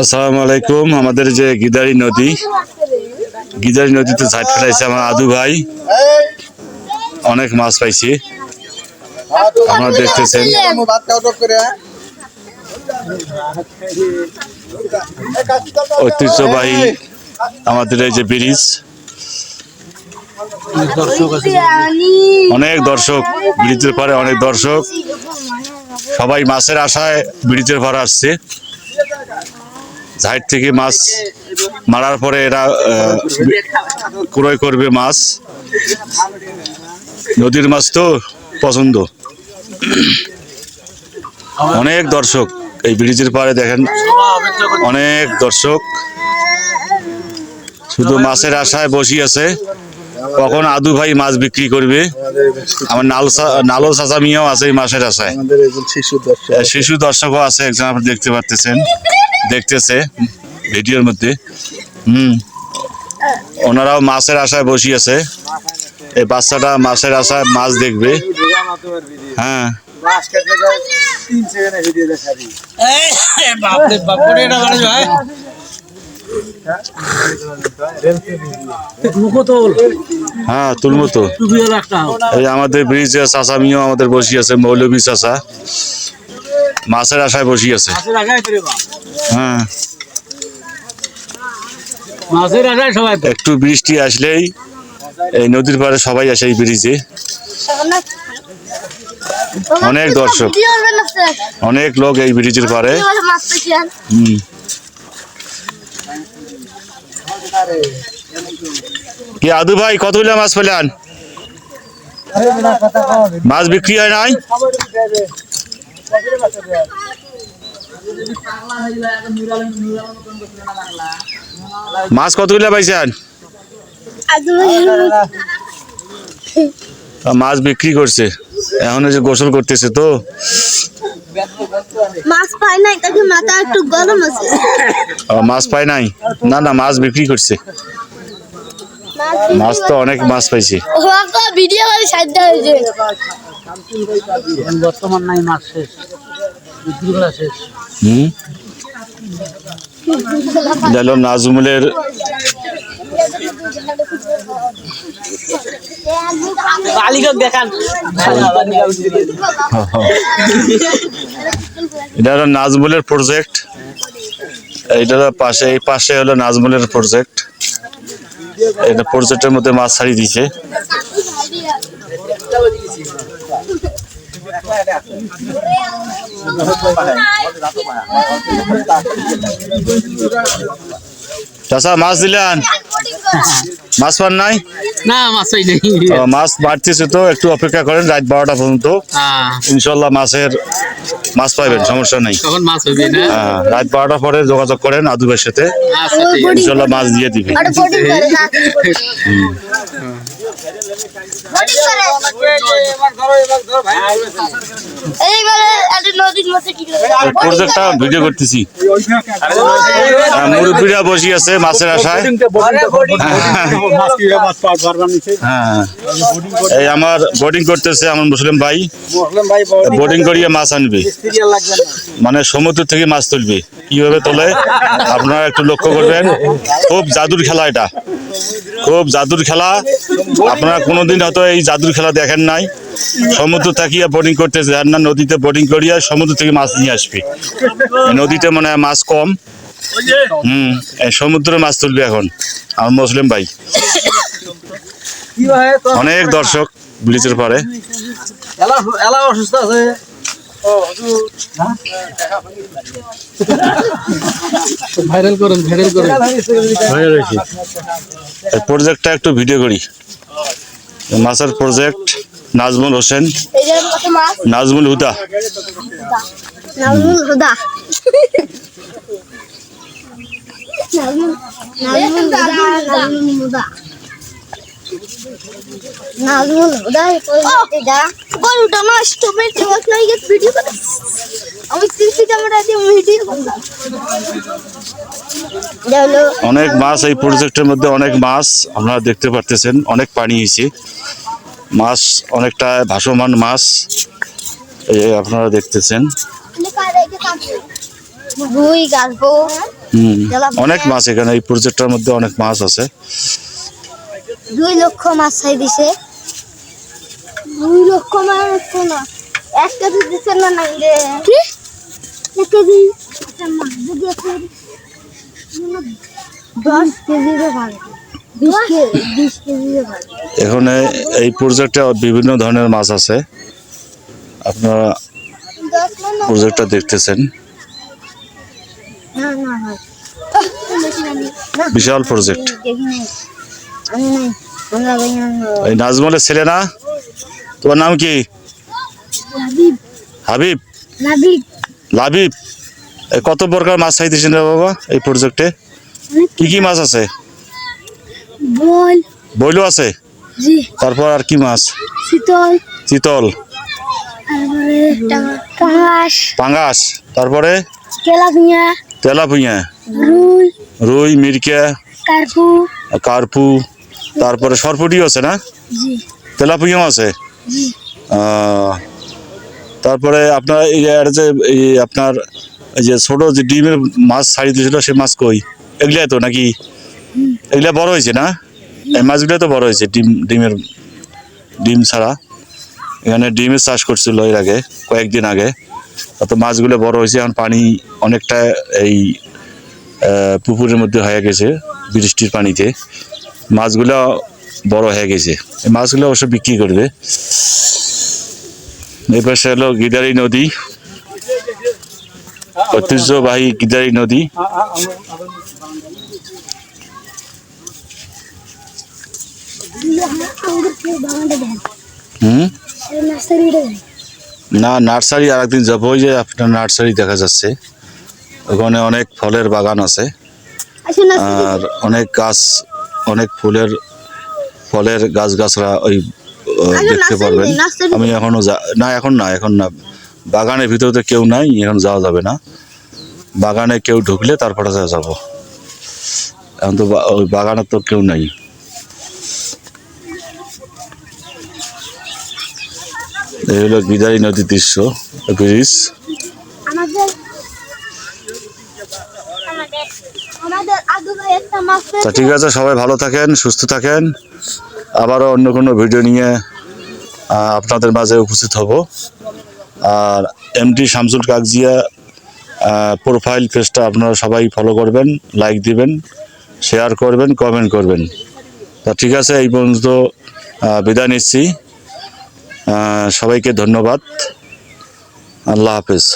আসসালামু আলাইকুম। আমাদের যে গিদারি নদী গিদারি নদীতে ঝাঁট ফেলাইছে আমার আদু ভাই। অনেক মাছ পাইছি। আপনারা দেখতেছেন। ঐতিহ্যবাহী আমাদের এই যে ব্রিজ। অনেক দর্শক ব্রিজের পারে অনেক দর্শক। সবাই মাছের আশায় ব্রিজের পাড়ে আসছে। ঝাইট থেকে মাছ মারার পরে এরা ক্রয় করবে মাছ। নদীর মাছ তো পছন্দ। অনেক দর্শক এই ব্রিজের পাড়ে দেখেন, অনেক দর্শক। শুধু মাছের আশায় বসি আছে। কখন আদু ভাই মাছ বিক্রি করবে? আমার নাল নালো চাচা মিয়াও আছে এই মাছের আশায়। আমাদের শিশু শিশু দর্শকও আছে একজন আপনি দেখতে পারতেছেন দেখতেছে ভিডিওর মধ্যে। হুম। ওনারাও মাছের আশায় বসি আছে। এই বাচ্চাটা মাছের আশায় মাছ দেখবে। হ্যাঁ। বাপরে বাপ করে এটা মানে ভাই মুখো তো হ্যাঁ তুলবো তো এই আমাদের ব্রিজে চাচা মিয়াও আমাদের বসি আছে মৌলবী চাচা। মাছের আশায় বসি আছে। হ্যাঁ। মাছের আগায় সবাই তো। একটু বৃষ্টি আসলেই এই নদীর পাড়ে সবাই আসে এই ব্রিজে। অনেক দর্শক। অনেক লোক এই ব্রিজের পারে হুম। কি আদু ভাই কতগুলো মাছ পেলেন? মাছ বিক্রি হয় নাই? মাছ কতগুলো পাইছেন মাছ বিক্রি করছে। এখন যে গোসল করতেছে তো। মাছ পাই নাই তাকে মাথা একটু গরম আছে। মাছ পায় নাই? না না মাছ বিক্রি করছে। মাছ তো অনেক মাছ পাইছে। ওকে ভিডিও করে সাহায্য হয়েছে। বর্তমান নাই মাছ শেষ। বিক্রি করা শেষ। হুম? এটা নাজমুলের দেখান। এটা হলো নাজমুলের প্রজেক্ট হলো পাশে এই পাশে হলো নাজমুলের প্রজেক্ট এটা প্রজেক্টের মধ্যে মাছ ছাড়িয়ে দিছে চাষা মাছ দিলেন? মাছ পান নাই? না মাছ হই নাই। তো মাছ বাড়তেছে তো একটু অপেক্ষা করেন রাত বারোটা পর্যন্ত। হ্যাঁ ইনশাল্লাহ মাছের মাছ পাইবেন সমস্যা নাই। তখন মাছ হবে না? হ্যাঁ, রাত বারোটা পরে যোগাযোগ করেন আদুবের ভাইয়ের সাথে। আচ্ছা ঠিক আছে। ইনশাল্লাহ মাছ দিয়ে দিবে। প্রজেক্টটা ভিডিও করতেছি। মুরব্বীরা বসে আছে মাছের আশায়। হ্যাঁ। এই আমার বোটিং করতেছে আমার মুসলিম ভাই। বোটিং করিয়ে মাছ আনবে। মানে সমুদ্র থেকে মাছ তুলবে। কীভাবে তোলে? আপনারা একটু লক্ষ্য করবেন। খুব জাদুর খেলা এটা। খুব জাদুর খেলা। আপনারা কোনোদিন হয়তো এই জাদুর খেলা দেখেন নাই। সমুদ্র থাকিয়া বোটিং করতে যান না নদীতে বোটিং করিয়া সমুদ্র থেকে মাছ নিয়ে আসবে। নদীতে মনে হয় মাছ কম। হুম সমুদ্রে মাছ তুলবে এখন। আমার মুসলিম ভাই। অনেক দর্শক ব্লিচের পরে। এলা অসুস্থ আছে। ভাইরাল করেন ভাইরাল করেন। প্রজেক্টটা একটু ভিডিও করি। মাছের প্রজেক্ট নাজমুল হোসেন। নাজমুল হুদা। নাজমুল হুদা। নাজমুল নাজমুল হুদা নাজমুল হুদা। নাজমুল হুদা এই যা। গরুটা নষ্ট নাই গেছে ভিডিও করে আমি সিসি ক্যামেরা দিয়ে ভিডিও করলাম অনেক মাছ এই প্রজেক্টের মধ্যে অনেক মাছ আপনারা দেখতে পারতেছেন অনেক পানি হয়েছে। মাছ অনেকটা ভাসমান মাছ এই আপনারা দেখতেছেন। হুম অনেক মাছ এখানে এই প্রজেক্টটার মধ্যে অনেক মাছ আছে। দুই লক্ষ মাছ ছাই দিছে। দুই লক্ষ মাছ না। এক কেজি দিছে না নাই রে? কি? এক কেজি যদি দশ কেজিরও ভালো। এখানে এই প্রজেক্টে বিভিন্ন ধরনের মাছ আছে। আপনারা প্রজেক্টটা দেখতেছেন। বিশাল প্রজেক্ট এই নাজমলের ছেলে না? তোমার নাম কি? হাবিব? লাবিব। কত প্রকার মাছ চাইতেছেন বাবা এই প্রজেক্টে কি কি মাছ আছে? বইলো আছে? তারপর আর কি মাছ? চিতল। পাঙ্গাস তারপরে তেলাপিয়া। তেলাপুঁয়া। রুই। রুই মিরকা। কার্পু। কার্পু। তারপরে সরপুটিও আছে না? জি। তেলাপুঁয়াও আছে? তারপরে আপনার এই যে আপনার এই যে ছোট যে ডিমের মাছ ছাড়ি দিয়েছিল সে মাছ কই? এগুলাই তো নাকি? এগুলা বড় হয়েছে না? এই মাছগুলো তো বড় হয়েছে ডিম ডিমের ডিম ছাড়া। এখানে ডিমের চাষ করছিল এর আগে কয়েকদিন আগে। তো মাছগুলো বড় হয়েছে এখন পানি অনেকটা এই পুকুরের মধ্যে হয়ে গেছে বৃষ্টির পানিতে। মাছগুলো বড় হয়ে গেছে। এই মাছগুলো অবশ্য বিক্রি করবে। এই পাশে হলো গিদারি নদী। ঐতিহ্যবাহী গিদারি নদী। হুম? না নার্সারি আর একদিন যাব। ওই যে আপনার নার্সারি দেখা যাচ্ছে। ওখানে অনেক ফলের বাগান আছে। আর অনেক গাছ অনেক ফুলের ফলের গাছ গাছরা ওই দেখতে পারবেন। আমি এখনও যা না এখন না এখন না। বাগানের ভিতরে তো কেউ নাই এখন যাওয়া যাবে না। বাগানে কেউ ঢুকলে তারপরে যাব। এখন তো ওই বাগানে তো কেউ নাই। এই হলো বিদায়ী নদীর দৃশ্য ব্রিজ আমাদের আমাদের আমাদের আদু ভাই একটা মাছ তা ঠিক আছে, সবাই ভালো থাকেন, সুস্থ থাকেন। আবারও অন্য কোনো ভিডিও নিয়ে আপনাদের মাঝে উপস্থিত হব। আর এমটি শামসুল কাকজিয়া প্রোফাইল পেজটা আপনারা সবাই ফলো করবেন লাইক দিবেন শেয়ার করবেন কমেন্ট করবেন। তা ঠিক আছে, এই পর্যন্ত বিদায় নিচ্ছি। সবাইকে ধন্যবাদ। আল্লাহ হাফেজ।